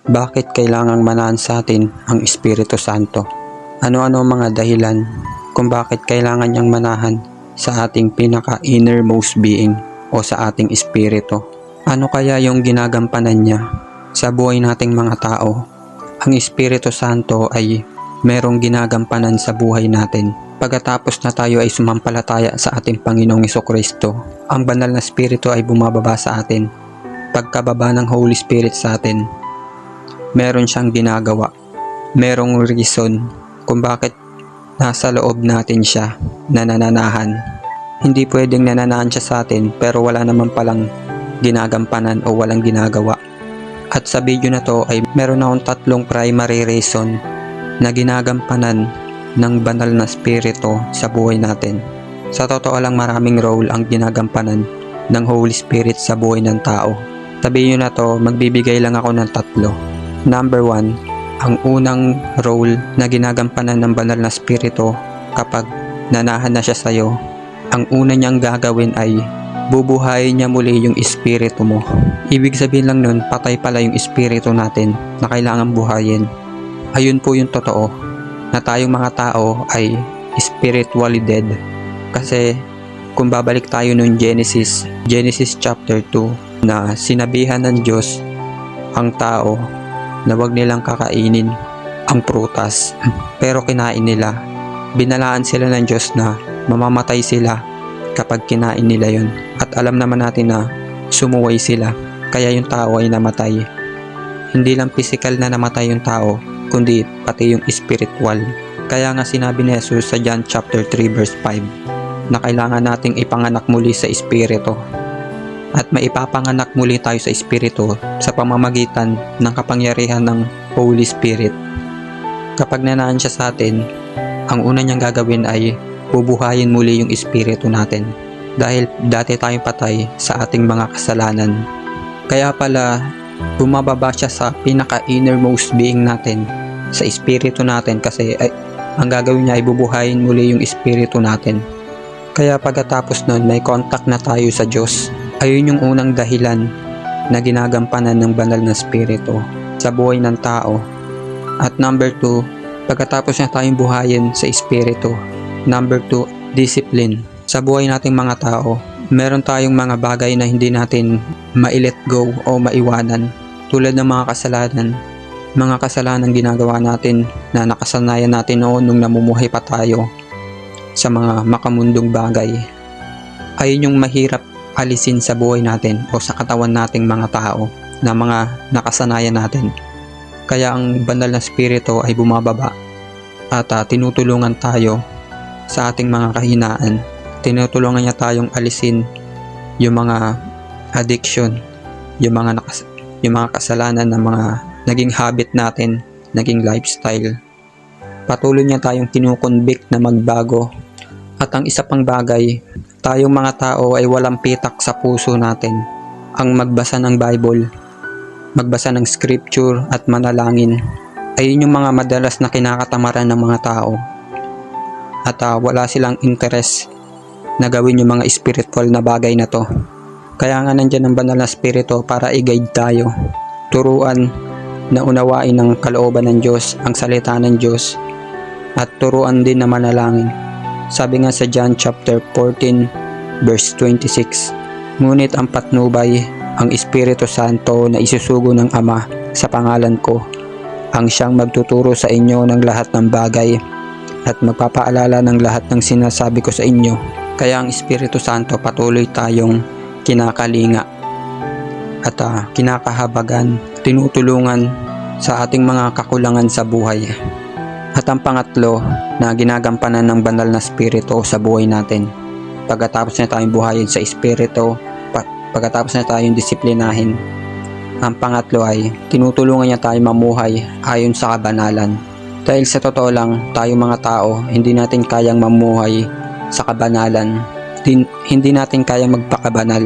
Bakit kailangang manahan sa atin ang Espiritu Santo? Ano-ano ang mga dahilan kung bakit kailangan niyang manahan sa ating pinaka-innermost being o sa ating espiritu? Ano kaya yung ginagampanan niya sa buhay nating mga tao? Ang Espiritu Santo ay merong ginagampanan sa buhay natin. Pagkatapos na tayo ay sumampalataya sa ating Panginoong Kristo, ang banal na Espiritu ay bumababa sa atin. Pagkababa ng Holy Spirit sa atin, meron siyang ginagawa. Merong reason kung bakit nasa loob natin siya nanananahan. Hindi pwedeng nananahan siya sa atin pero wala naman palang ginagampanan o walang ginagawa. At sa video na to ay meron akong tatlong primary reason na ginagampanan ng banal na spirito sa buhay natin. Sa totoo lang maraming role ang ginagampanan ng Holy Spirit sa buhay ng tao. Sa video na to, magbibigay lang ako ng tatlo. Number one, ang unang role na ginagampanan ng banal na spirito kapag nanahan na siya sa'yo, ang una niyang gagawin ay bubuhayin niya muli yung espiritu mo. Ibig sabihin lang nun, patay pala yung espiritu natin na kailangan buhayin. Ayun po yung totoo, na tayong mga tao ay spiritually dead. Kasi kung babalik tayo nung Genesis, Genesis chapter 2, na sinabihan ng Diyos ang tao na wag nilang kakainin ang prutas. Pero kinain nila. Binalaan sila ng Diyos na mamamatay sila kapag kinain nila yon. At alam naman natin na sumuway sila. Kaya yung tao ay namatay. Hindi lang physical na namatay yung tao, kundi pati yung spiritual. Kaya nga sinabi ni Jesus sa John chapter 3 verse 5 na kailangan nating ipanganak muli sa espiritu at maipapanganak muli tayo sa Espiritu sa pamamagitan ng kapangyarihan ng Holy Spirit. Kapag nanaan siya sa atin, ang una niyang gagawin ay bubuhayin muli yung Espiritu natin dahil dati tayong patay sa ating mga kasalanan. Kaya pala, bumababa siya sa pinaka-innermost being natin, sa Espiritu natin kasi ay, ang gagawin niya ay bubuhayin muli yung Espiritu natin. Kaya pagkatapos nun, may contact na tayo sa Diyos Ayun yung unang dahilan na ginagampanan ng banal na spirito sa buhay ng tao. At number two, pagkatapos niya tayong buhayin sa espiritu. Number two, discipline. Sa buhay nating mga tao, meron tayong mga bagay na hindi natin ma-let go o maiwanan. Tulad ng mga kasalanan. Mga kasalanan ginagawa natin na nakasanayan natin noon nung namumuhay pa tayo sa mga makamundong bagay. Ayun yung mahirap alisin sa buhay natin o sa katawan nating mga tao na mga nakasanayan natin. Kaya ang banal na spirito ay bumababa at uh, tinutulungan tayo sa ating mga kahinaan. Tinutulungan niya tayong alisin yung mga addiction, yung mga nakas yung mga kasalanan ng mga naging habit natin, naging lifestyle. Patuloy niya tayong kinukonvict na magbago. At ang isa pang bagay Tayong mga tao ay walang pitak sa puso natin ang magbasa ng Bible, magbasa ng scripture at manalangin. Ayun yung mga madalas na kinakatamaran ng mga tao. At uh, wala silang interest na gawin yung mga spiritual na bagay na to. Kaya nga nandyan ang banal na spirito para i-guide tayo. Turuan na unawain ng kalooban ng Diyos, ang salita ng Diyos, at turuan din na manalangin. Sabi nga sa John chapter 14 verse 26, Ngunit ang patnubay, ang Espiritu Santo na isusugo ng Ama sa pangalan ko, ang siyang magtuturo sa inyo ng lahat ng bagay at magpapaalala ng lahat ng sinasabi ko sa inyo. Kaya ang Espiritu Santo patuloy tayong kinakalinga at uh, kinakahabagan, tinutulungan sa ating mga kakulangan sa buhay. At ang pangatlo na ginagampanan ng banal na spirito sa buhay natin. Pagkatapos na tayong buhayin sa espiritu, pagkatapos na tayong disiplinahin, ang pangatlo ay tinutulungan niya tayo mamuhay ayon sa kabanalan. Dahil sa totoo lang, tayo mga tao, hindi natin kayang mamuhay sa kabanalan. Din, hindi natin kayang magpakabanal.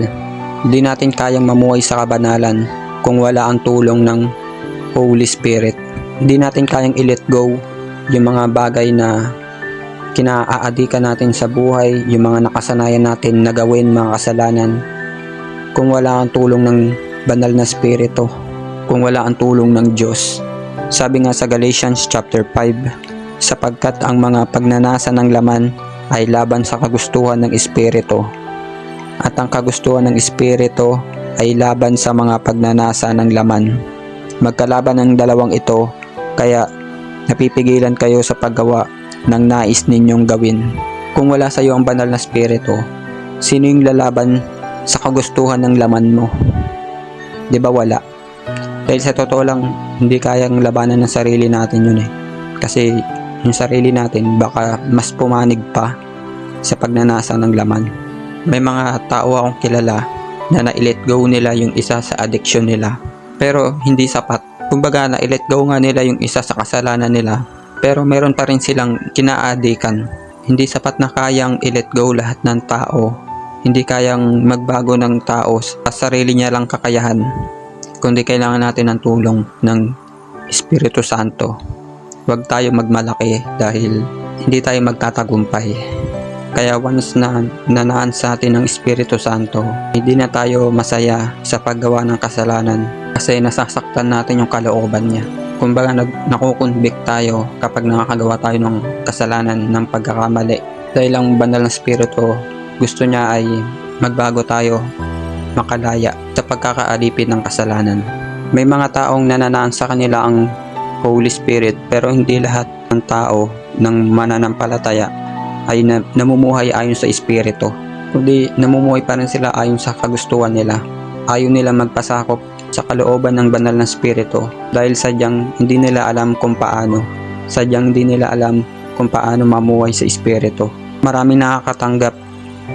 Hindi natin kayang mamuhay sa kabanalan kung wala ang tulong ng Holy Spirit. Hindi natin kayang i-let go yung mga bagay na kinaaadikan natin sa buhay, yung mga nakasanayan natin na gawin mga kasalanan, kung wala ang tulong ng banal na spirito, kung wala ang tulong ng Diyos. Sabi nga sa Galatians chapter 5, sapagkat ang mga pagnanasa ng laman ay laban sa kagustuhan ng Espiritu. At ang kagustuhan ng Espiritu ay laban sa mga pagnanasa ng laman. Magkalaban ang dalawang ito, kaya napipigilan kayo sa paggawa ng nais ninyong gawin. Kung wala sa iyo ang banal na Espiritu, sino yung lalaban sa kagustuhan ng laman mo? 'Di ba wala? Dahil sa totoo lang, hindi kayang labanan ng sarili natin yun eh. Kasi yung sarili natin baka mas pumanig pa sa pagnanasa ng laman. May mga tao akong kilala na na-let go nila yung isa sa addiction nila. Pero hindi sapat. Kumbaga na-let go nga nila yung isa sa kasalanan nila. Pero meron pa rin silang kinaadikan. Hindi sapat na kayang i-let go lahat ng tao. Hindi kayang magbago ng tao sa sarili niya lang kakayahan. Kundi kailangan natin ng tulong ng Espiritu Santo. Huwag tayo magmalaki dahil hindi tayo magtatagumpay. Kaya once na nanaan sa atin ng Espiritu Santo, hindi na tayo masaya sa paggawa ng kasalanan kasi nasasaktan natin yung kalooban niya. Kumbaga nag, nakukonvict tayo kapag nakakagawa tayo ng kasalanan ng pagkakamali. Dahil ang banal na Espiritu gusto niya ay magbago tayo, makalaya sa pagkakaalipin ng kasalanan. May mga taong nananaan sa kanila ang Holy Spirit pero hindi lahat ng tao ng mananampalataya ay na, namumuhay ayon sa Espiritu. Kundi namumuhay pa rin sila ayon sa kagustuhan nila. Ayaw nila magpasakop sa kalooban ng banal na Espiritu dahil sadyang hindi nila alam kung paano. Sadyang hindi nila alam kung paano mamuhay sa Espiritu. Maraming nakakatanggap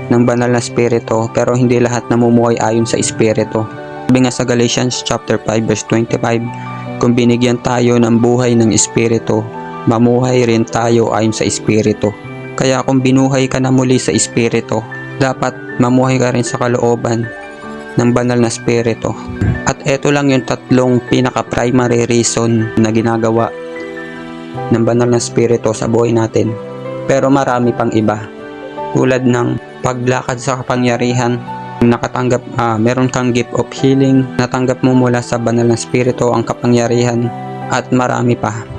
ng banal na Espiritu pero hindi lahat namumuhay ayon sa Espiritu. Sabi nga sa Galatians chapter 5 verse 25, kung binigyan tayo ng buhay ng Espiritu, mamuhay rin tayo ayon sa Espiritu. Kaya kung binuhay ka na muli sa Espiritu, dapat mamuhay ka rin sa kalooban ng banal na Espiritu. At eto lang yung tatlong pinaka-primary reason na ginagawa ng banal na Espiritu sa buhay natin. Pero marami pang iba. Tulad ng paglakad sa kapangyarihan, nakatanggap, ah, meron kang gift of healing, natanggap mo mula sa banal na Espiritu ang kapangyarihan, at marami pa.